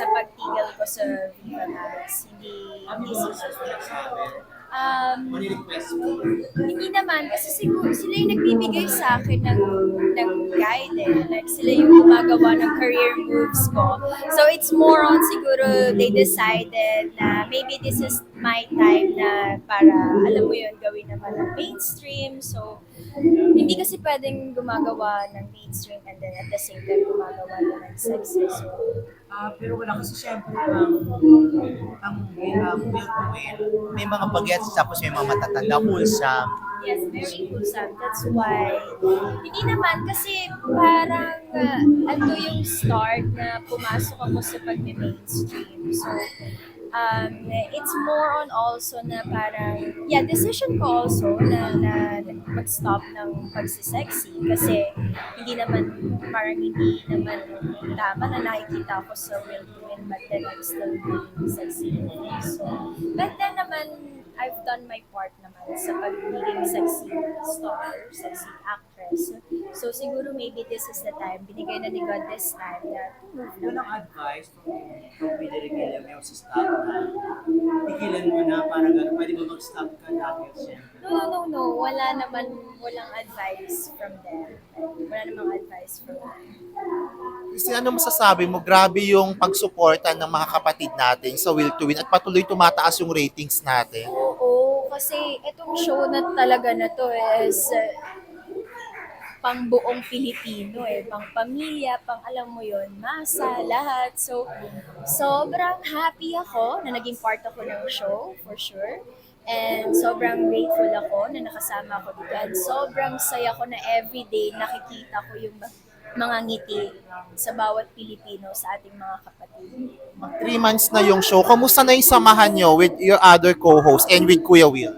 sa pagtigil ko sa Viva Max. Hindi, sinasabi? Um, hindi naman, kasi siguro sila yung nagbibigay sa akin ng, ng guide eh. Like sila yung gumagawa ng career moves ko. So it's more on siguro they decided na maybe this is my time na para, alam mo yun, gawin naman ng mainstream. So hindi kasi pwedeng gumagawa ng mainstream and then at the same time gumagawa ng sexy. Ah, pero wala kasi syempre ang ang ang win. May mga bagets tapos may mga matatanda wholesome. Yes, very wholesome. That's why, hindi naman kasi parang uh, ando yung start na pumasok ako sa pag-mainstream. So, um, it's more on also na parang, yeah, decision ko also na, na, mag-stop ng pagsisexy kasi hindi naman, parang hindi naman tama na nakikita ko sa to Win but then I'm still doing sexy. So, but then naman, I've done my part naman sa pagiging sexy star, sexy actress. So siguro maybe this is the time, binigay na ni God this time na Walang advice from from Billy Regilla mo sa staff na tigilan mo na parang gano'n. Pwede ba mag-stop ka dahil syempre. No, no, no, no. Wala naman, walang advice from them. Wala namang advice from them. Kasi ano masasabi mo, grabe yung pagsuporta ng mga kapatid natin sa Will to Win at patuloy tumataas yung ratings natin. Oo, kasi itong show na talaga na to is uh, pang buong Pilipino eh, pang pamilya, pang alam mo yon masa, lahat. So, sobrang happy ako na naging part ako ng show, for sure. And sobrang grateful ako na nakasama ako dito. And sobrang saya ko na everyday nakikita ko yung mga ngiti sa bawat Pilipino, sa ating mga kapatid. Three months na yung show. Kamusta na yung samahan nyo with your other co-host and with Kuya Will?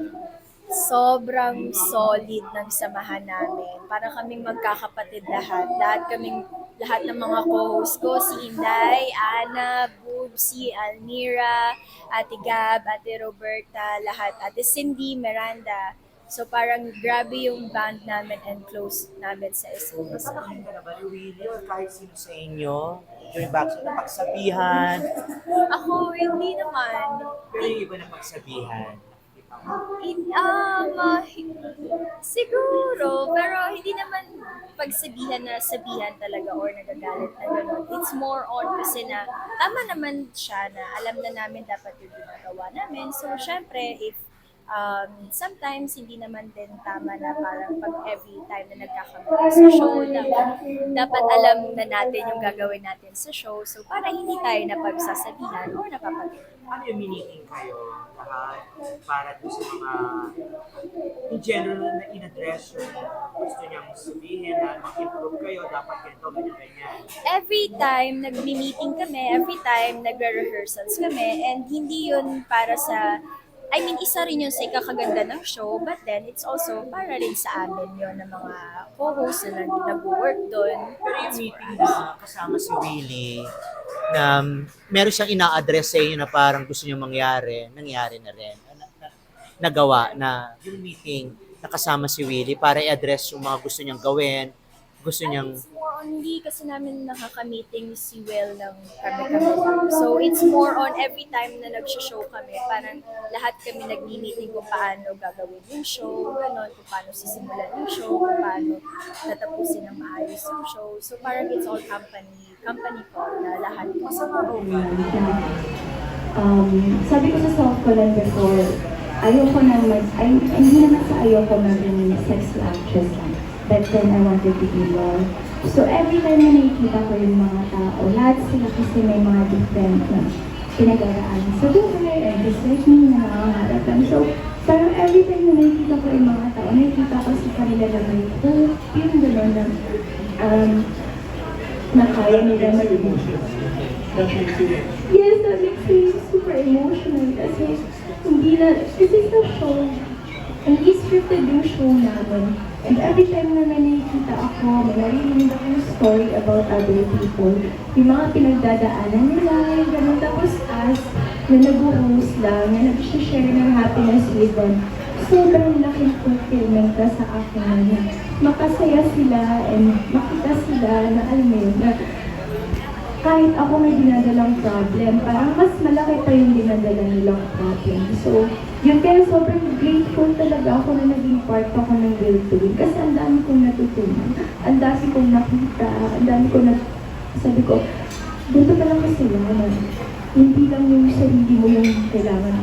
Sobrang solid ng samahan namin. Para kaming magkakapatid lahat. Lahat kaming, lahat ng mga co-host ko, si Inday, Ana, Boob, si Almira, Ate Gab, Ate Roberta, lahat. Ate Cindy, Miranda. So parang grabe yung band namin and close namin sa isa't isa. Ka na ba ni Willie or kahit sino sa inyo? During backstage na pagsabihan, Ako, hindi naman. pero yung iba na pagsabihan. Um, uh, siguro, pero hindi naman pagsabihan na sabihan talaga or nagagalit na gano'n. It's more on kasi na tama naman siya na alam na namin dapat yung ginagawa namin. So, syempre, if um, sometimes hindi naman din tama na parang pag every time na nagkakamali sa show, dapat, dapat alam na natin yung gagawin natin sa show. So, para hindi tayo napagsasabihan or napapagalitan. Ano yung miniting kayo lahat para sa mga in general na in-address yung gusto niyang sabihin na mag-improve kayo, dapat ganito, ganyan, ganyan. every time nagmi-meeting kami, every time nagre-rehearsals kami, and hindi yun para sa, I mean, isa rin yun sa ikakaganda ng show, but then it's also para rin sa amin yun ng mga co-hosts na nag- nag-work doon. Pero yung meeting na kasama si Willie, na um, meron siyang ina-address sa inyo na parang gusto niyo mangyari, nangyari na rin. Na, na, na yung meeting na kasama si Willie para i-address yung mga gusto niyang gawin, gusto niyang hindi kasi namin nakaka-meeting si Will ng kami-kami. So, it's more on every time na nag-show kami, parang lahat kami nagmi-meeting kung paano gagawin yung show, gano'n, kung paano sisimulan yung show, kung paano tatapusin ng maayos yung show. So, parang it's all company, company call na lahat. um, sabi ko sa self ko lang before, ayoko na mag, ay, hindi naman sa ayoko maging sexy actress lang. But then I wanted to be more. So every time na nakikita ko yung mga tao, lahat sila kasi may mga different na pinag-araan sa buhay and just like me na nangangarap lang. So parang every time na nakikita ko yung mga tao, nakikita ko sa kanila na may hope, yung gano'n na um, na kaya nila mag Yes, that makes me super emotional kasi hindi na, kasi sa show, hindi scripted yung show namin. And every time na may nakikita ako, may narinig ako yung story about other people, yung mga pinagdadaanan nila, yung ganun. Tapos as, na nag-host lang, na nag-share ng happiness with them, sobrang laking fulfillment ka sa akin na makasaya sila and makita sila na alam mo yun, na kahit ako may dinadalang problem, parang mas malaki pa yung dinadala nilang problem. So, yun kaya sobrang grateful talaga ako na naging part ako ng Will to. Kasi ang dami kong natutunan, ang dami kong nakita, ang dami ko na, sabi ko, dito pa lang kasi na hindi lang yung sarili mo yung kailangan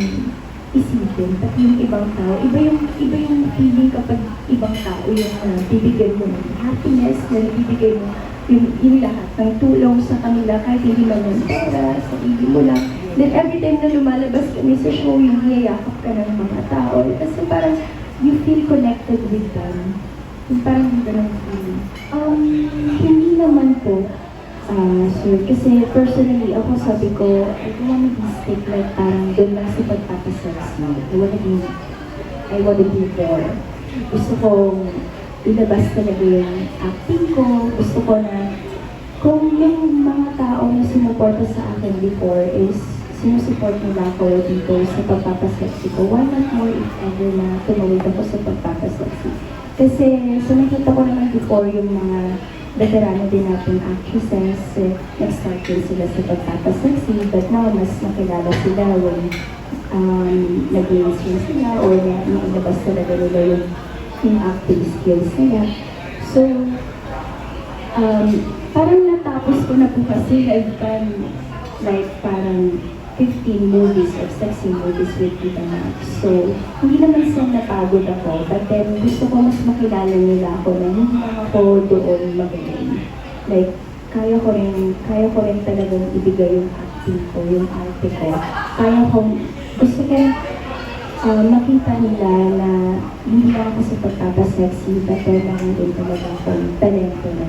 isipin, pati yung ibang tao. Iba yung, iba yung feeling kapag ibang tao yung uh, bibigyan mo ng happiness, na nabibigay mo yung, yung lahat ng tulong sa kanila kahit hindi man yung pera, sarili mo lang. Then every time na lumalabas kami sa show, yung niyayakap ka ng mga tao. Kasi parang you feel connected with them. Yung parang ganun feeling. Um, hindi naman po. Ah, sure. Kasi personally, ako sabi ko, I don't wanna be stick like parang doon lang sa pagpapasex mo. I wanna be, I wanna be there. Gusto kong ilabas talaga yung acting ko. Gusto ko na, kung yung mga tao na sumuporta sa akin before is sinusuport nila ako dito sa pagpapasexy ko, why not more if ever na tumawid ako sa pagpapasexy? Kasi sa nakita ko naman before yung mga veterano din natin actresses, eh, nag-start din sila sa pagpapasexy, but now mas nakilala sila when um, nag-mainstream sila or na nailabas talaga nila yung, yung acting skills nila. So, um, parang natapos ko na po kasi I've done like parang 15 movies or sexy movies with Tita Max. So, hindi naman sa napagod ako, but then gusto ko mas makilala nila ako na hindi lang ako doon magaling. Like, kaya ko rin, kaya ko rin talagang ibigay yung acting ko, yung arte ko. Kaya ko, gusto ko uh, makita nila na hindi lang ako sa pagpapasexy, but meron din talaga akong talento na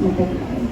matagal.